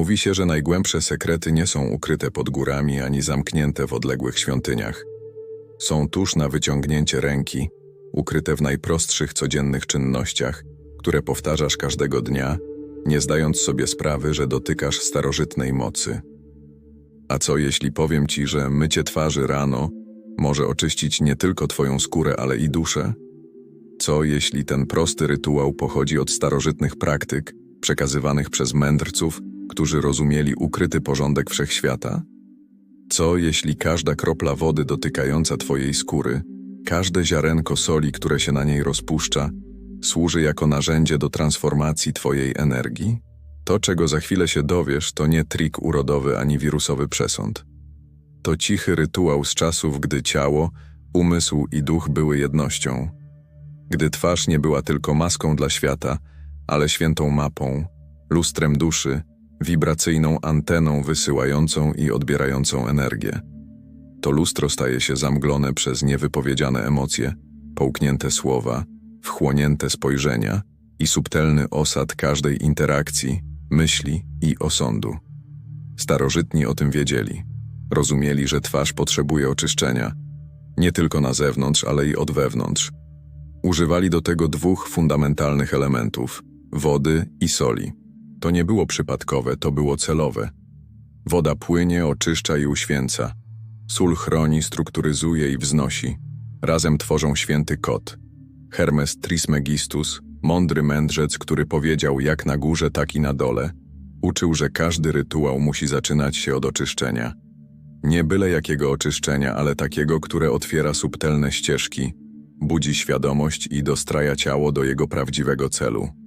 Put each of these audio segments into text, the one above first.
Mówi się, że najgłębsze sekrety nie są ukryte pod górami ani zamknięte w odległych świątyniach. Są tuż na wyciągnięcie ręki, ukryte w najprostszych codziennych czynnościach, które powtarzasz każdego dnia, nie zdając sobie sprawy, że dotykasz starożytnej mocy. A co jeśli powiem ci, że mycie twarzy rano może oczyścić nie tylko twoją skórę, ale i duszę? Co jeśli ten prosty rytuał pochodzi od starożytnych praktyk, przekazywanych przez mędrców, którzy rozumieli ukryty porządek wszechświata? Co jeśli każda kropla wody dotykająca twojej skóry, każde ziarenko soli, które się na niej rozpuszcza, służy jako narzędzie do transformacji twojej energii? To, czego za chwilę się dowiesz, to nie trik urodowy ani wirusowy przesąd. To cichy rytuał z czasów, gdy ciało, umysł i duch były jednością. Gdy twarz nie była tylko maską dla świata, ale świętą mapą, lustrem duszy, wibracyjną anteną wysyłającą i odbierającą energię. To lustro staje się zamglone przez niewypowiedziane emocje, połknięte słowa, wchłonięte spojrzenia i subtelny osad każdej interakcji, myśli i osądu. Starożytni o tym wiedzieli. Rozumieli, że twarz potrzebuje oczyszczenia, nie tylko na zewnątrz, ale i od wewnątrz. Używali do tego dwóch fundamentalnych elementów wody i soli. To nie było przypadkowe, to było celowe. Woda płynie, oczyszcza i uświęca. Sól chroni, strukturyzuje i wznosi. Razem tworzą święty kot. Hermes Trismegistus, mądry mędrzec, który powiedział jak na górze, tak i na dole, uczył, że każdy rytuał musi zaczynać się od oczyszczenia. Nie byle jakiego oczyszczenia, ale takiego, które otwiera subtelne ścieżki, budzi świadomość i dostraja ciało do jego prawdziwego celu.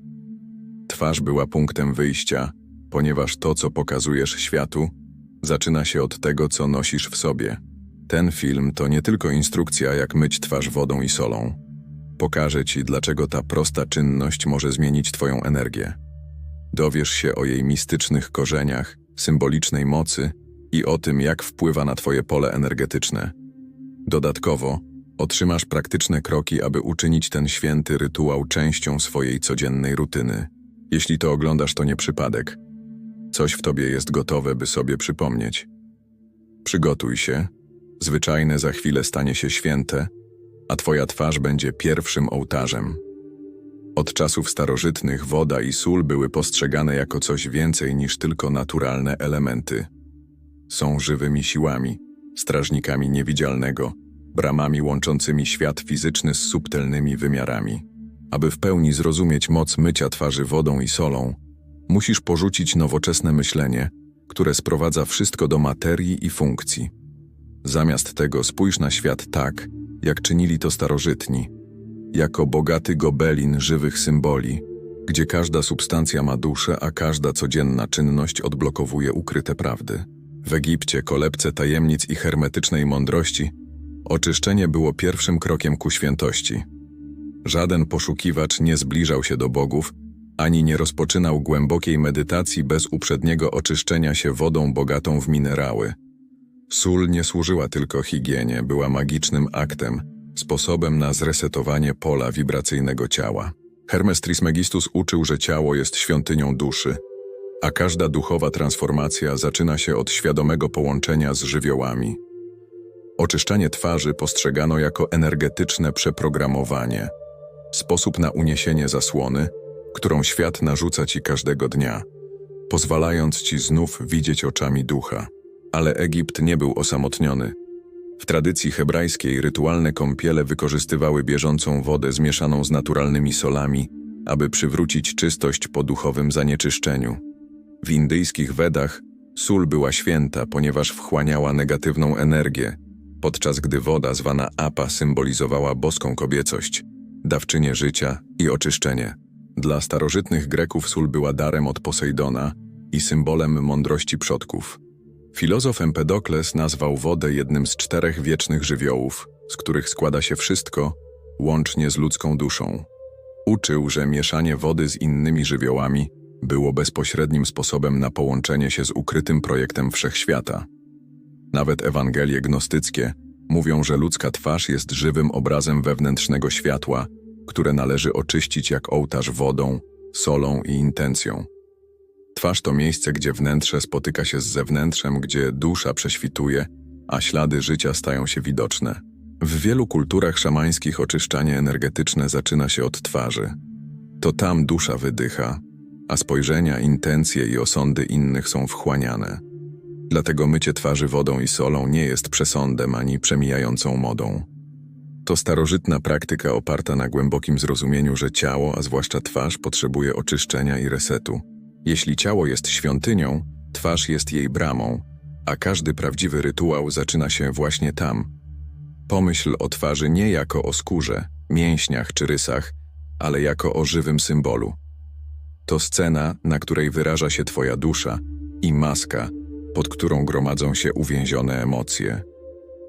Twarz była punktem wyjścia, ponieważ to, co pokazujesz światu, zaczyna się od tego, co nosisz w sobie. Ten film to nie tylko instrukcja, jak myć twarz wodą i solą. Pokażę ci, dlaczego ta prosta czynność może zmienić twoją energię. Dowiesz się o jej mistycznych korzeniach, symbolicznej mocy i o tym, jak wpływa na twoje pole energetyczne. Dodatkowo, otrzymasz praktyczne kroki, aby uczynić ten święty rytuał częścią swojej codziennej rutyny. Jeśli to oglądasz, to nie przypadek. Coś w tobie jest gotowe, by sobie przypomnieć. Przygotuj się. Zwyczajne za chwilę stanie się święte, a twoja twarz będzie pierwszym ołtarzem. Od czasów starożytnych woda i sól były postrzegane jako coś więcej niż tylko naturalne elementy. Są żywymi siłami, strażnikami niewidzialnego, bramami łączącymi świat fizyczny z subtelnymi wymiarami. Aby w pełni zrozumieć moc mycia twarzy wodą i solą, musisz porzucić nowoczesne myślenie, które sprowadza wszystko do materii i funkcji. Zamiast tego spójrz na świat tak, jak czynili to starożytni, jako bogaty gobelin żywych symboli, gdzie każda substancja ma duszę, a każda codzienna czynność odblokowuje ukryte prawdy. W Egipcie, kolebce tajemnic i hermetycznej mądrości, oczyszczenie było pierwszym krokiem ku świętości. Żaden poszukiwacz nie zbliżał się do bogów, ani nie rozpoczynał głębokiej medytacji bez uprzedniego oczyszczenia się wodą bogatą w minerały. Sól nie służyła tylko higienie, była magicznym aktem, sposobem na zresetowanie pola wibracyjnego ciała. Hermes Trismegistus uczył, że ciało jest świątynią duszy, a każda duchowa transformacja zaczyna się od świadomego połączenia z żywiołami. Oczyszczanie twarzy postrzegano jako energetyczne przeprogramowanie, sposób na uniesienie zasłony, którą świat narzuca ci każdego dnia, pozwalając ci znów widzieć oczami ducha. Ale Egipt nie był osamotniony. W tradycji hebrajskiej rytualne kąpiele wykorzystywały bieżącą wodę zmieszaną z naturalnymi solami, aby przywrócić czystość po duchowym zanieczyszczeniu. W indyjskich Wedach sól była święta, ponieważ wchłaniała negatywną energię, podczas gdy woda zwana apa symbolizowała boską kobiecość, dawczynię życia i oczyszczenie. Dla starożytnych Greków sól była darem od Posejdona i symbolem mądrości przodków. Filozof Empedokles nazwał wodę jednym z czterech wiecznych żywiołów, z których składa się wszystko, łącznie z ludzką duszą. Uczył, że mieszanie wody z innymi żywiołami było bezpośrednim sposobem na połączenie się z ukrytym projektem wszechświata. Nawet Ewangelie gnostyckie mówią, że ludzka twarz jest żywym obrazem wewnętrznego światła, które należy oczyścić jak ołtarz wodą, solą i intencją. Twarz to miejsce, gdzie wnętrze spotyka się z zewnętrzem, gdzie dusza prześwituje, a ślady życia stają się widoczne. W wielu kulturach szamańskich oczyszczanie energetyczne zaczyna się od twarzy. To tam dusza wydycha, a spojrzenia, intencje i osądy innych są wchłaniane. Dlatego mycie twarzy wodą i solą nie jest przesądem ani przemijającą modą. To starożytna praktyka oparta na głębokim zrozumieniu, że ciało, a zwłaszcza twarz, potrzebuje oczyszczenia i resetu. Jeśli ciało jest świątynią, twarz jest jej bramą, a każdy prawdziwy rytuał zaczyna się właśnie tam. Pomyśl o twarzy nie jako o skórze, mięśniach czy rysach, ale jako o żywym symbolu. To scena, na której wyraża się Twoja dusza i maska, pod którą gromadzą się uwięzione emocje.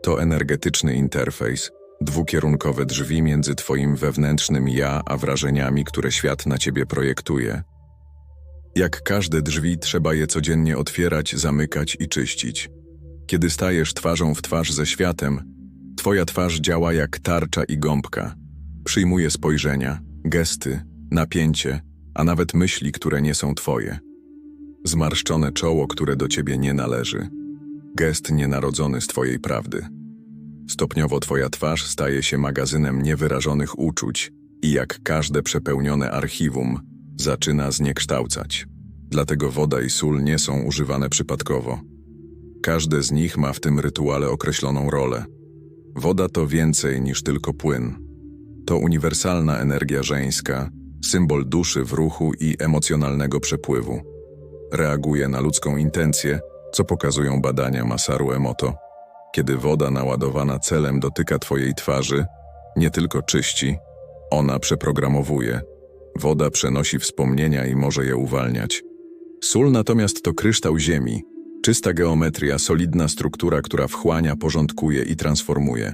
To energetyczny interfejs, dwukierunkowe drzwi między Twoim wewnętrznym ja a wrażeniami, które świat na Ciebie projektuje. Jak każde drzwi, trzeba je codziennie otwierać, zamykać i czyścić. Kiedy stajesz twarzą w twarz ze światem, Twoja twarz działa jak tarcza i gąbka. Przyjmuje spojrzenia, gesty, napięcie, a nawet myśli, które nie są Twoje. Zmarszczone czoło, które do Ciebie nie należy. Gest nienarodzony z Twojej prawdy. Stopniowo Twoja twarz staje się magazynem niewyrażonych uczuć i jak każde przepełnione archiwum, zaczyna zniekształcać. Dlatego woda i sól nie są używane przypadkowo. Każde z nich ma w tym rytuale określoną rolę. Woda to więcej niż tylko płyn. To uniwersalna energia żeńska, symbol duszy w ruchu i emocjonalnego przepływu. Reaguje na ludzką intencję, co pokazują badania Masaru Emoto. Kiedy woda naładowana celem dotyka Twojej twarzy, nie tylko czyści, ona przeprogramowuje. Woda przenosi wspomnienia i może je uwalniać. Sól natomiast to kryształ ziemi, czysta geometria, solidna struktura, która wchłania, porządkuje i transformuje.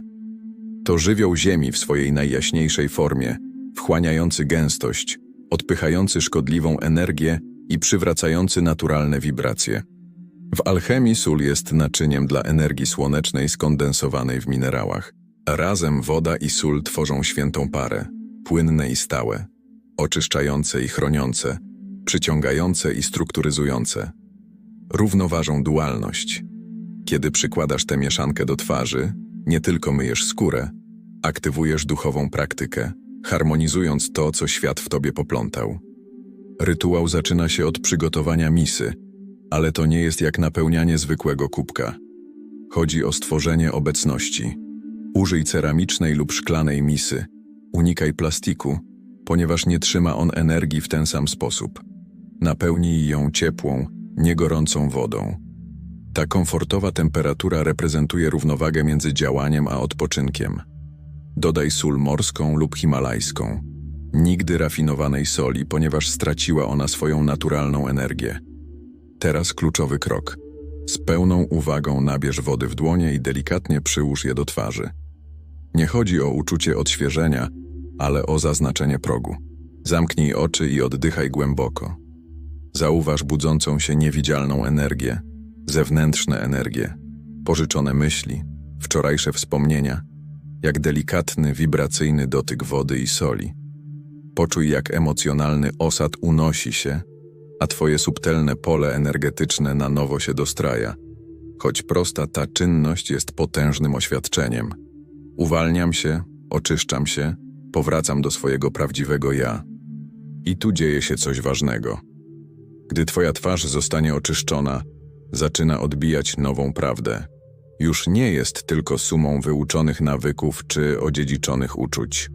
To żywioł ziemi w swojej najjaśniejszej formie, wchłaniający gęstość, odpychający szkodliwą energię i przywracający naturalne wibracje. W alchemii sól jest naczyniem dla energii słonecznej skondensowanej w minerałach. Razem woda i sól tworzą świętą parę, płynne i stałe, oczyszczające i chroniące, przyciągające i strukturyzujące. Równoważą dualność. Kiedy przykładasz tę mieszankę do twarzy, nie tylko myjesz skórę, aktywujesz duchową praktykę, harmonizując to, co świat w tobie poplątał. Rytuał zaczyna się od przygotowania misy, ale to nie jest jak napełnianie zwykłego kubka. Chodzi o stworzenie obecności. Użyj ceramicznej lub szklanej misy. Unikaj plastiku, ponieważ nie trzyma on energii w ten sam sposób. Napełnij ją ciepłą, niegorącą wodą. Ta komfortowa temperatura reprezentuje równowagę między działaniem a odpoczynkiem. Dodaj sól morską lub himalajską. Nigdy rafinowanej soli, ponieważ straciła ona swoją naturalną energię. Teraz kluczowy krok. Z pełną uwagą nabierz wody w dłonie i delikatnie przyłóż je do twarzy. Nie chodzi o uczucie odświeżenia, ale o zaznaczenie progu. Zamknij oczy i oddychaj głęboko. Zauważ budzącą się niewidzialną energię, zewnętrzne energie, pożyczone myśli, wczorajsze wspomnienia, jak delikatny, wibracyjny dotyk wody i soli. Poczuj, jak emocjonalny osad unosi się, a twoje subtelne pole energetyczne na nowo się dostraja. Choć prosta ta czynność jest potężnym oświadczeniem. Uwalniam się, oczyszczam się, powracam do swojego prawdziwego ja. I tu dzieje się coś ważnego. Gdy twoja twarz zostanie oczyszczona, zaczyna odbijać nową prawdę. Już nie jest tylko sumą wyuczonych nawyków czy odziedziczonych uczuć.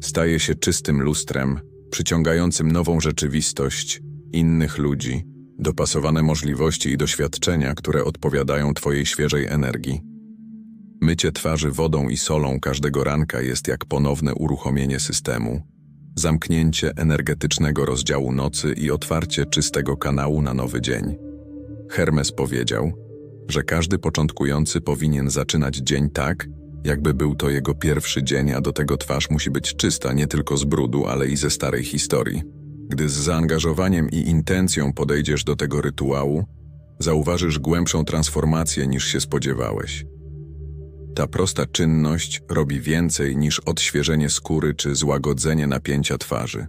Staje się czystym lustrem, przyciągającym nową rzeczywistość, innych ludzi, dopasowane możliwości i doświadczenia, które odpowiadają Twojej świeżej energii. Mycie twarzy wodą i solą każdego ranka jest jak ponowne uruchomienie systemu, zamknięcie energetycznego rozdziału nocy i otwarcie czystego kanału na nowy dzień. Hermes powiedział, że każdy początkujący powinien zaczynać dzień tak, jakby był to jego pierwszy dzień, a do tego twarz musi być czysta nie tylko z brudu, ale i ze starej historii. Gdy z zaangażowaniem i intencją podejdziesz do tego rytuału, zauważysz głębszą transformację niż się spodziewałeś. Ta prosta czynność robi więcej niż odświeżenie skóry czy złagodzenie napięcia twarzy.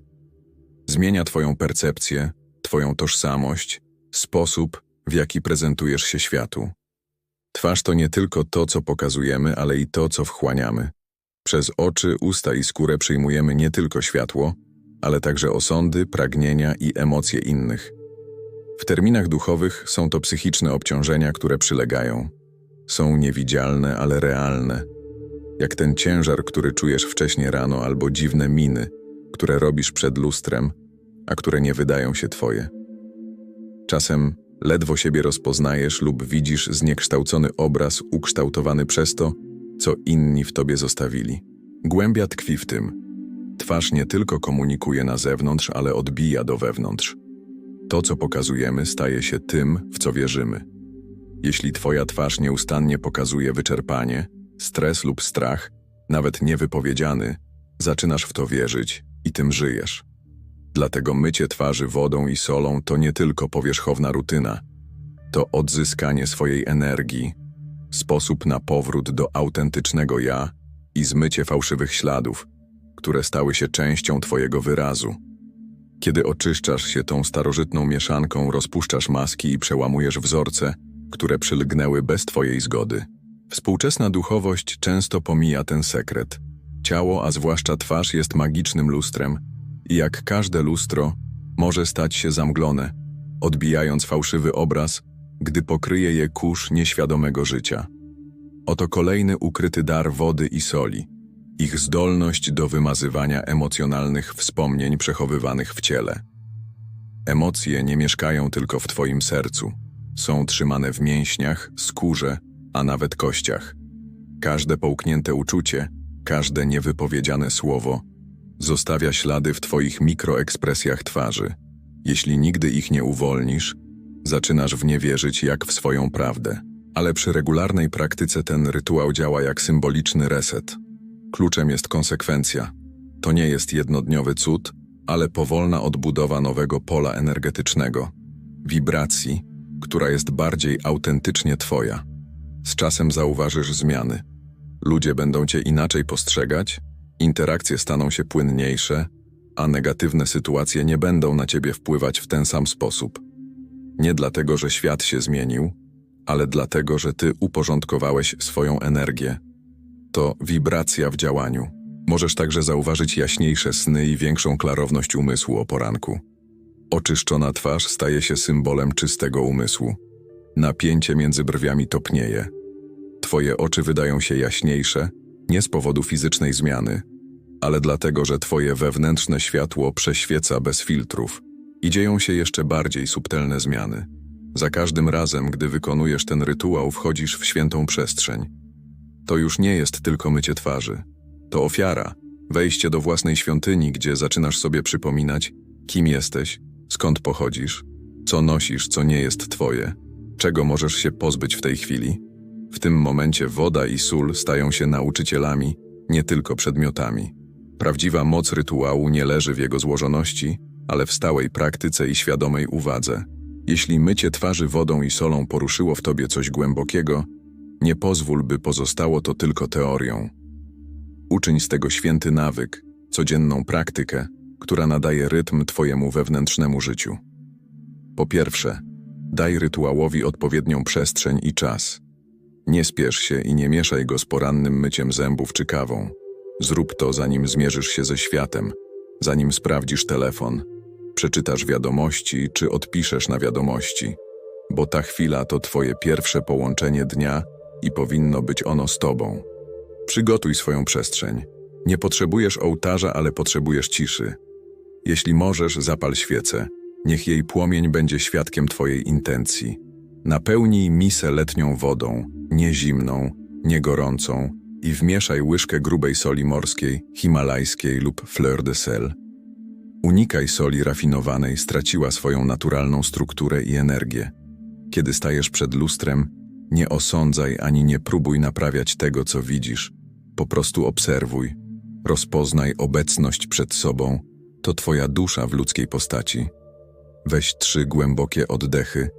Zmienia Twoją percepcję, twoją tożsamość, sposób, w jaki prezentujesz się światu. Twarz to nie tylko to, co pokazujemy, ale i to, co wchłaniamy. Przez oczy, usta i skórę przyjmujemy nie tylko światło, ale także osądy, pragnienia i emocje innych. W terminach duchowych są to psychiczne obciążenia, które przylegają. Są niewidzialne, ale realne. Jak ten ciężar, który czujesz wcześniej rano, albo dziwne miny, które robisz przed lustrem, a które nie wydają się twoje. Czasem ledwo siebie rozpoznajesz lub widzisz zniekształcony obraz ukształtowany przez to, co inni w tobie zostawili. Głębia tkwi w tym. Twarz nie tylko komunikuje na zewnątrz, ale odbija do wewnątrz. To, co pokazujemy, staje się tym, w co wierzymy. Jeśli twoja twarz nieustannie pokazuje wyczerpanie, stres lub strach, nawet niewypowiedziany, zaczynasz w to wierzyć i tym żyjesz. Dlatego mycie twarzy wodą i solą to nie tylko powierzchowna rutyna, to odzyskanie swojej energii, sposób na powrót do autentycznego ja i zmycie fałszywych śladów, które stały się częścią twojego wyrazu. Kiedy oczyszczasz się tą starożytną mieszanką, rozpuszczasz maski i przełamujesz wzorce, które przylgnęły bez twojej zgody. Współczesna duchowość często pomija ten sekret. Ciało, a zwłaszcza twarz, jest magicznym lustrem i jak każde lustro, może stać się zamglone, odbijając fałszywy obraz, gdy pokryje je kurz nieświadomego życia. Oto kolejny ukryty dar wody i soli, ich zdolność do wymazywania emocjonalnych wspomnień przechowywanych w ciele. Emocje nie mieszkają tylko w Twoim sercu, są trzymane w mięśniach, skórze, a nawet kościach. Każde połknięte uczucie, każde niewypowiedziane słowo zostawia ślady w Twoich mikroekspresjach twarzy. Jeśli nigdy ich nie uwolnisz, zaczynasz w nie wierzyć jak w swoją prawdę. Ale przy regularnej praktyce ten rytuał działa jak symboliczny reset. Kluczem jest konsekwencja. To nie jest jednodniowy cud, ale powolna odbudowa nowego pola energetycznego, wibracji, która jest bardziej autentycznie Twoja. Z czasem zauważysz zmiany. Ludzie będą Cię inaczej postrzegać, interakcje staną się płynniejsze, a negatywne sytuacje nie będą na Ciebie wpływać w ten sam sposób. Nie dlatego, że świat się zmienił, ale dlatego, że Ty uporządkowałeś swoją energię. To wibracja w działaniu. Możesz także zauważyć jaśniejsze sny i większą klarowność umysłu o poranku. Oczyszczona twarz staje się symbolem czystego umysłu. Napięcie między brwiami topnieje. Twoje oczy wydają się jaśniejsze, nie z powodu fizycznej zmiany, ale dlatego, że Twoje wewnętrzne światło prześwieca bez filtrów i dzieją się jeszcze bardziej subtelne zmiany. Za każdym razem, gdy wykonujesz ten rytuał, wchodzisz w świętą przestrzeń. To już nie jest tylko mycie twarzy. To ofiara, wejście do własnej świątyni, gdzie zaczynasz sobie przypominać, kim jesteś, skąd pochodzisz, co nosisz, co nie jest twoje, czego możesz się pozbyć w tej chwili. W tym momencie woda i sól stają się nauczycielami, nie tylko przedmiotami. Prawdziwa moc rytuału nie leży w jego złożoności, ale w stałej praktyce i świadomej uwadze. Jeśli mycie twarzy wodą i solą poruszyło w tobie coś głębokiego, nie pozwól, by pozostało to tylko teorią. Uczyń z tego święty nawyk, codzienną praktykę, która nadaje rytm twojemu wewnętrznemu życiu. Po pierwsze, daj rytuałowi odpowiednią przestrzeń i czas. Nie spiesz się i nie mieszaj go z porannym myciem zębów czy kawą. Zrób to, zanim zmierzysz się ze światem, zanim sprawdzisz telefon, przeczytasz wiadomości czy odpiszesz na wiadomości, bo ta chwila to twoje pierwsze połączenie dnia i powinno być ono z tobą. Przygotuj swoją przestrzeń. Nie potrzebujesz ołtarza, ale potrzebujesz ciszy. Jeśli możesz, zapal świecę. Niech jej płomień będzie świadkiem twojej intencji. Napełnij misę letnią wodą, nie zimną, nie gorącą i wmieszaj łyżkę grubej soli morskiej, himalajskiej lub fleur de sel. Unikaj soli rafinowanej, straciła swoją naturalną strukturę i energię. Kiedy stajesz przed lustrem, nie osądzaj ani nie próbuj naprawiać tego, co widzisz. Po prostu obserwuj. Rozpoznaj obecność przed sobą. To twoja dusza w ludzkiej postaci. Weź trzy głębokie oddechy.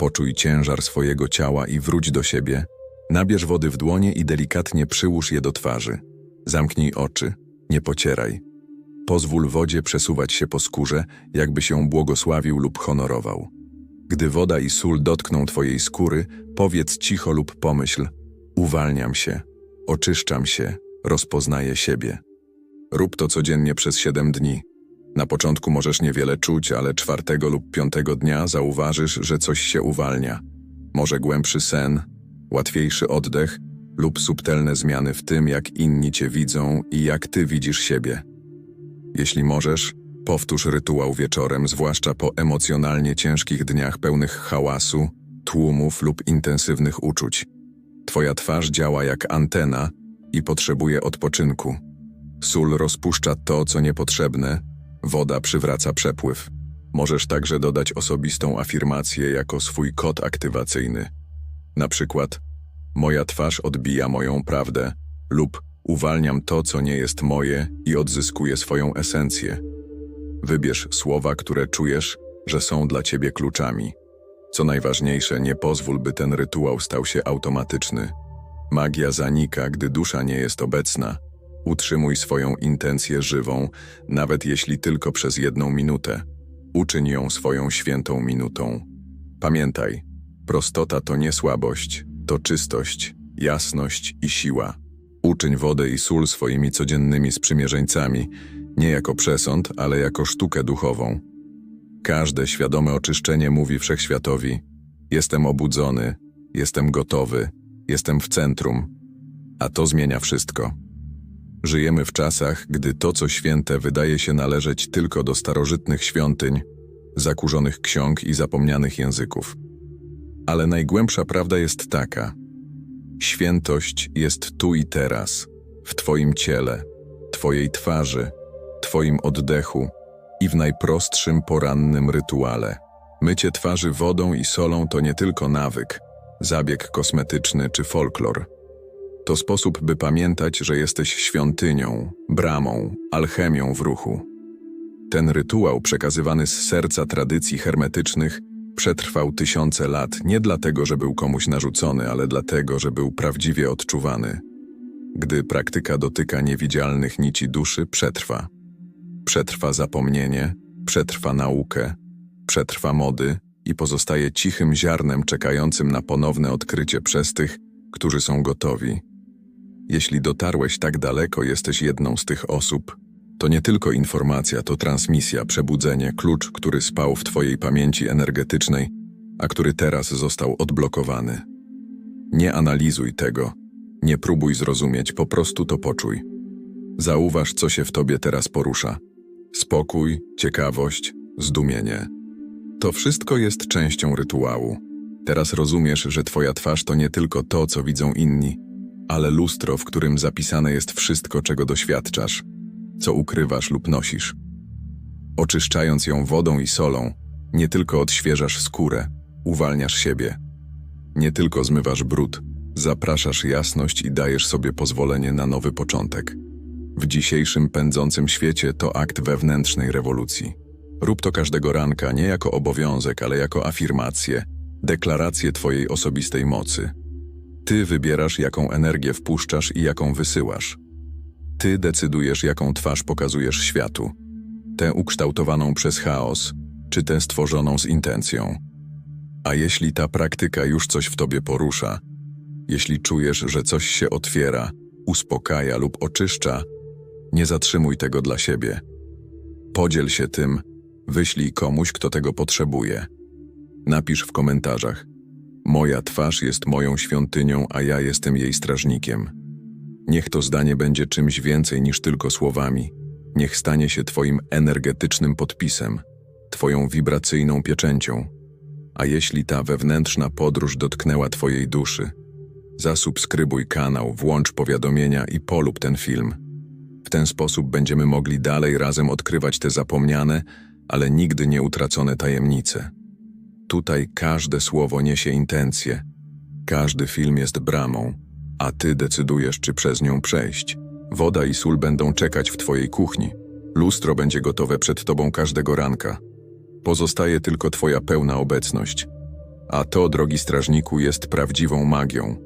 Poczuj ciężar swojego ciała i wróć do siebie. Nabierz wody w dłonie i delikatnie przyłóż je do twarzy. Zamknij oczy, nie pocieraj. Pozwól wodzie przesuwać się po skórze, jakby się błogosławił lub honorował. Gdy woda i sól dotkną twojej skóry, powiedz cicho lub pomyśl: Uwalniam się, oczyszczam się, rozpoznaję siebie. Rób to codziennie przez 7 dni. Na początku możesz niewiele czuć, ale czwartego lub piątego dnia zauważysz, że coś się uwalnia. Może głębszy sen, łatwiejszy oddech lub subtelne zmiany w tym, jak inni cię widzą i jak ty widzisz siebie. Jeśli możesz, powtórz rytuał wieczorem, zwłaszcza po emocjonalnie ciężkich dniach pełnych hałasu, tłumów lub intensywnych uczuć. Twoja twarz działa jak antena i potrzebuje odpoczynku. Sól rozpuszcza to, co niepotrzebne, woda przywraca przepływ. Możesz także dodać osobistą afirmację jako swój kod aktywacyjny. Na przykład, moja twarz odbija moją prawdę lub uwalniam to, co nie jest moje i odzyskuję swoją esencję. Wybierz słowa, które czujesz, że są dla ciebie kluczami. Co najważniejsze, nie pozwól, by ten rytuał stał się automatyczny. Magia zanika, gdy dusza nie jest obecna. Utrzymuj swoją intencję żywą, nawet jeśli tylko przez jedną minutę. Uczyń ją swoją świętą minutą. Pamiętaj, prostota to nie słabość, to czystość, jasność i siła. Uczyń wodę i sól swoimi codziennymi sprzymierzeńcami, nie jako przesąd, ale jako sztukę duchową. Każde świadome oczyszczenie mówi wszechświatowi: Jestem obudzony, jestem gotowy, jestem w centrum, a to zmienia wszystko. Żyjemy w czasach, gdy to, co święte, wydaje się należeć tylko do starożytnych świątyń, zakurzonych ksiąg i zapomnianych języków. Ale najgłębsza prawda jest taka: świętość jest tu i teraz, w Twoim ciele, Twojej twarzy, Twoim oddechu i w najprostszym porannym rytuale. Mycie twarzy wodą i solą to nie tylko nawyk, zabieg kosmetyczny czy folklor. To sposób, by pamiętać, że jesteś świątynią, bramą, alchemią w ruchu. Ten rytuał, przekazywany z serca tradycji hermetycznych, przetrwał tysiące lat nie dlatego, że był komuś narzucony, ale dlatego, że był prawdziwie odczuwany. Gdy praktyka dotyka niewidzialnych nici duszy, przetrwa. Przetrwa zapomnienie, przetrwa naukę, przetrwa mody i pozostaje cichym ziarnem czekającym na ponowne odkrycie przez tych, którzy są gotowi. Jeśli dotarłeś tak daleko, jesteś jedną z tych osób. To nie tylko informacja, to transmisja, przebudzenie, klucz, który spał w Twojej pamięci energetycznej, a który teraz został odblokowany. Nie analizuj tego, nie próbuj zrozumieć, po prostu to poczuj. Zauważ, co się w Tobie teraz porusza. Spokój, ciekawość, zdumienie. To wszystko jest częścią rytuału. Teraz rozumiesz, że Twoja twarz to nie tylko to, co widzą inni, ale lustro, w którym zapisane jest wszystko, czego doświadczasz, co ukrywasz lub nosisz. Oczyszczając ją wodą i solą, nie tylko odświeżasz skórę, uwalniasz siebie. Nie tylko zmywasz brud, zapraszasz jasność i dajesz sobie pozwolenie na nowy początek. W dzisiejszym pędzącym świecie to akt wewnętrznej rewolucji. Rób to każdego ranka nie jako obowiązek, ale jako afirmację, deklarację Twojej osobistej mocy. Ty wybierasz, jaką energię wpuszczasz i jaką wysyłasz. Ty decydujesz, jaką twarz pokazujesz światu. Tę ukształtowaną przez chaos, czy tę stworzoną z intencją. A jeśli ta praktyka już coś w tobie porusza, jeśli czujesz, że coś się otwiera, uspokaja lub oczyszcza, nie zatrzymuj tego dla siebie. Podziel się tym, wyślij komuś, kto tego potrzebuje. Napisz w komentarzach: Moja twarz jest moją świątynią, a ja jestem jej strażnikiem. Niech to zdanie będzie czymś więcej niż tylko słowami. Niech stanie się Twoim energetycznym podpisem, Twoją wibracyjną pieczęcią. A jeśli ta wewnętrzna podróż dotknęła Twojej duszy, zasubskrybuj kanał, włącz powiadomienia i polub ten film. W ten sposób będziemy mogli dalej razem odkrywać te zapomniane, ale nigdy nie utracone tajemnice. Tutaj każde słowo niesie intencje, każdy film jest bramą, a ty decydujesz, czy przez nią przejść. Woda i sól będą czekać w twojej kuchni. Lustro będzie gotowe przed tobą każdego ranka. Pozostaje tylko twoja pełna obecność. A to, drogi strażniku, jest prawdziwą magią.